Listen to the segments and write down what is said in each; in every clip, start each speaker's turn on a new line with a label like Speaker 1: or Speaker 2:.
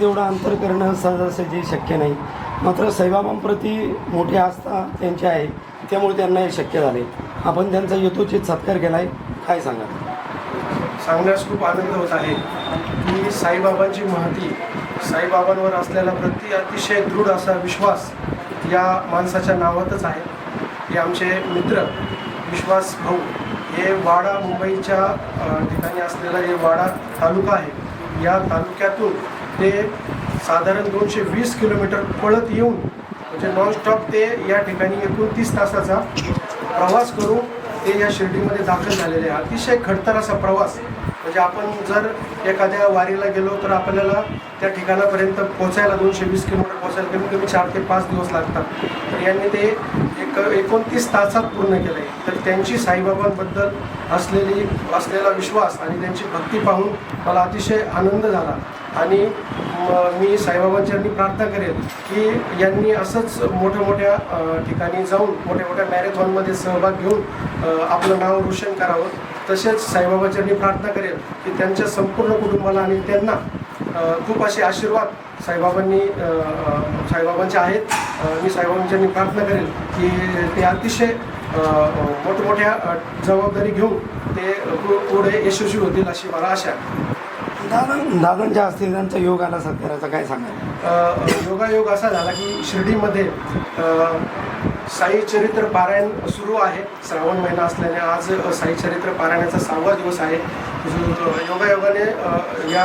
Speaker 1: तेवढं अंतर करणं सहजासहजी शक्य नाही. मात्र साईबाबांप्रती मोठी आस्था त्यांची आहे. त्यामुळे त्यांना हे शक्य झाले. आपण त्यांचा यथोचित सत्कार केला आहे काय सांगा
Speaker 2: सांगण्यास खूप आनंद होत आहे. की साईबाबांची महती साईबाबांवर असलेला प्रति अतिशय दृढ असा विश्वास या माणसाच्या नावातच आहे. हे आमचे मित्र विश्वास भाऊ हे वाडा मुंबईच्या ठिकाणी असलेला हे वाडा तालुका आहे. या तालुक्यातून ते साधारण दोनशे वीस किलोमीटर पळत येऊन म्हणजे नॉनस्टॉप ते या ठिकाणी एकोणतीस तासाचा प्रवास करून ते या शिर्डीमध्ये दाखल झालेले आहे. अतिशय खडतर असा प्रवास. म्हणजे आपण जर एखाद्या वारीला गेलो तर आपल्याला त्या ठिकाणापर्यंत पोचायला दोनशे वीस किलोमीटर पोचायला कमी कमी चार ते पाच दिवस लागतात. तर यांनी ते तर एकोणतीस तासात पूर्ण केलं आहे तर त्यांची साईबाबांबद्दल असलेली असलेला विश्वास आणि त्यांची भक्ती पाहून मला अतिशय आनंद झाला. आणि मी साईबाबांच्यांनी प्रार्थना करेल की यांनी असंच मोठ्या मोठ्या ठिकाणी जाऊन मोठ्या मोठ्या मॅरेथॉनमध्ये सहभाग घेऊन आपलं नाव रोशन करावं. तसेच साईबाबाच्यांनी प्रार्थना करेल की त्यांच्या संपूर्ण कुटुंबाला आणि त्यांना खूप असे आशीर्वाद साईबाबांनी साईबाबांचे आहेत. मी साईबाबांच्यांनी प्रार्थना करेल की ते अतिशय मोठमोठ्या जबाबदारी घेऊन ते पुढे यशस्वी होतील अशी मला आशा आहे.
Speaker 1: दादा दादांच्या हस्ते त्यांचा योग आला सत्काराचा काय सांगा
Speaker 2: योगायोग असा झाला की शिर्डीमध्ये साई चरित्र पारायण सुरू आहे. श्रावण महिना असल्याने आज साई चरित्र पारायणाचा सहावा दिवस आहे. योगायोगाने या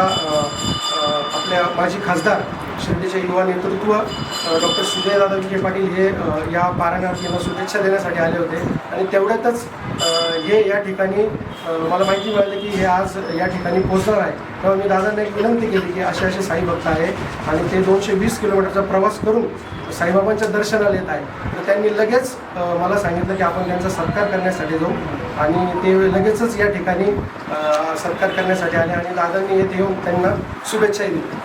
Speaker 2: आपल्या माजी खासदार शिंदेचे युवा नेतृत्व डॉक्टर सुजयदादा विखे पाटील हे या पारायणार्थींना शुभेच्छा देण्यासाठी आले होते. आणि तेवढ्यातच हे या ठिकाणी मला माहिती मिळाली की हे आज या ठिकाणी पोहोचणार आहे. तेव्हा मी दादांना एक विनंती केली की असे असे साई भक्त आहे आणि ते दोनशे वीस किलोमीटरचा प्रवास करून साईबाबांच्या दर्शनाला येत आहे. तर त्यांनी लगेच मला सांगितलं की आपण त्यांचा सत्कार करण्यासाठी जाऊ. आणि ते लगेचच या ठिकाणी सत्कार करण्यासाठी आले आणि दादांनी येथे येऊन त्यांना शुभेच्छाही दिली